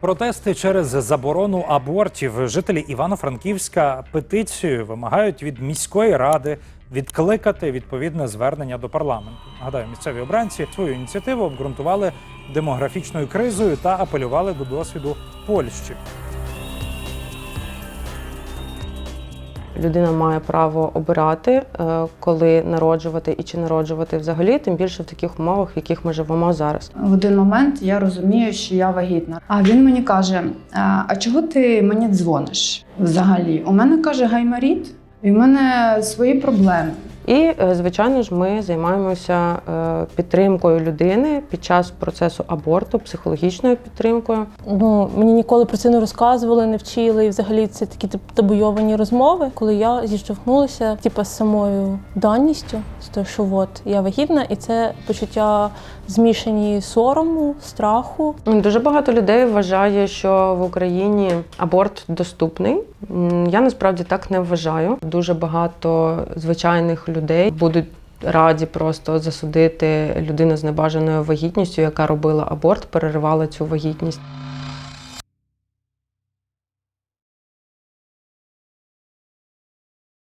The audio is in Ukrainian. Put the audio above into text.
Протести через заборону абортів жителі Івано-Франківська петицією вимагають від міської ради відкликати відповідне звернення до парламенту. Нагадаю, місцеві обранці свою ініціативу обґрунтували демографічною кризою та апелювали до досвіду Польщі. Людина має право обирати, е, коли народжувати і чи народжувати взагалі, тим більше в таких умовах, в яких ми живемо зараз. В один момент я розумію, що я вагітна. А він мені каже: «А а чого ти мені дзвониш взагалі? У мене каже гаймаріт, і в мене свої проблеми. І, е, звичайно ж, ми займаємося е, підтримкою людини під час процесу аборту, психологічною підтримкою. Ну, мені ніколи про це не розказували, не вчили. І взагалі це такі табуйовані розмови, коли я зіштовхнулася типу, з самою даністю, з того, що от я вагітна, і це почуття змішані сорому, страху. Дуже багато людей вважає, що в Україні аборт доступний. Я насправді так не вважаю. Дуже багато звичайних людей будуть. Раді просто засудити людину з небажаною вагітністю, яка робила аборт, переривала цю вагітність.